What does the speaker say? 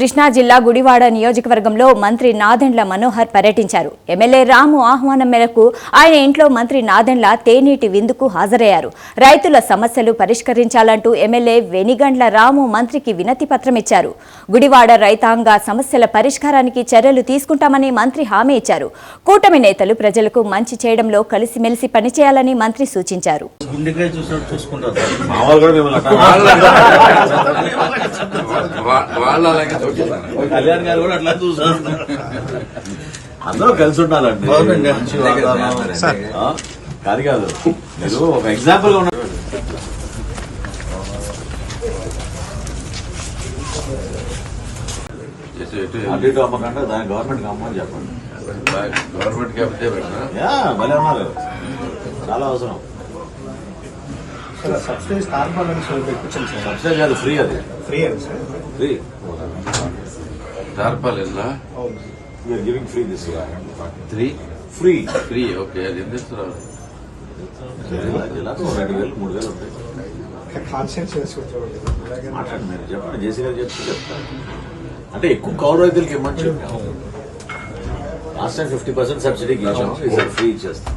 కృష్ణా జిల్లా గుడివాడ నియోజకవర్గంలో మంత్రి నాదెండ్ల మనోహర్ పర్యటించారు. ఎమ్మెల్యే రాము ఆహ్వానం మేరకు ఆయన ఇంట్లో మంత్రి నాదెండ్ల తేనీటి విందుకు హాజరయ్యారు. రైతుల సమస్యలు పరిష్కరించాలంటూ ఎమ్మెల్యే వెనిగండ్ల రాము మంత్రికి వినతి పత్రం ఇచ్చారు. గుడివాడ రైతాంగ సమస్యల పరిష్కారానికి చర్యలు తీసుకుంటామని మంత్రి హామీ ఇచ్చారు. కూటమి నేతలు ప్రజలకు మంచి చేయడంలో కలిసిమెలిసి పనిచేయాలని మంత్రి సూచించారు. వాళ్ళు అలాగే చూస్తున్నారు కళ్యాణ్ గారు కూడా అట్లా చూసుకుంటారు అందరూ కలిసి ఉండాలండి. కాదు కాదు. మీరు ఒక ఎగ్జాంపుల్గా ఉన్నారు అటు ఇటు దాని గవర్నమెంట్ అమ్మని చెప్పండి. గవర్నమెంట్ పెట్టినా? భలే ఉన్నారు చాలా అవసరం. సబ్సిడీ కార్బన్ తెప్పించండి సార్. సబ్సిడీ కాదు ఫ్రీ అది. ఫ్రీ అది సార్. ఫ్రీ. ఎలా అవును you're giving free this three free free okay అది ఎంత ఇస్తున్నారు రెండు వేలు మూడు వేలు ఉంటాయి. కాన్సెన్స్ చేసుకుంటామండి అలాగే మాట్లాడండి మీరు చెప్పండి. జేసీ గారు చెప్తే చెప్తారు. అంటే ఎక్కువ కౌలు రైతులకి ఇవ్వమని చెప్పాము లాస్ట్ టైం ఫిఫ్టీ పర్సెంట్ సబ్సిడీకి ఇచ్చాము ఈసారి ఫ్రీ ఇచ్చేస్తాం.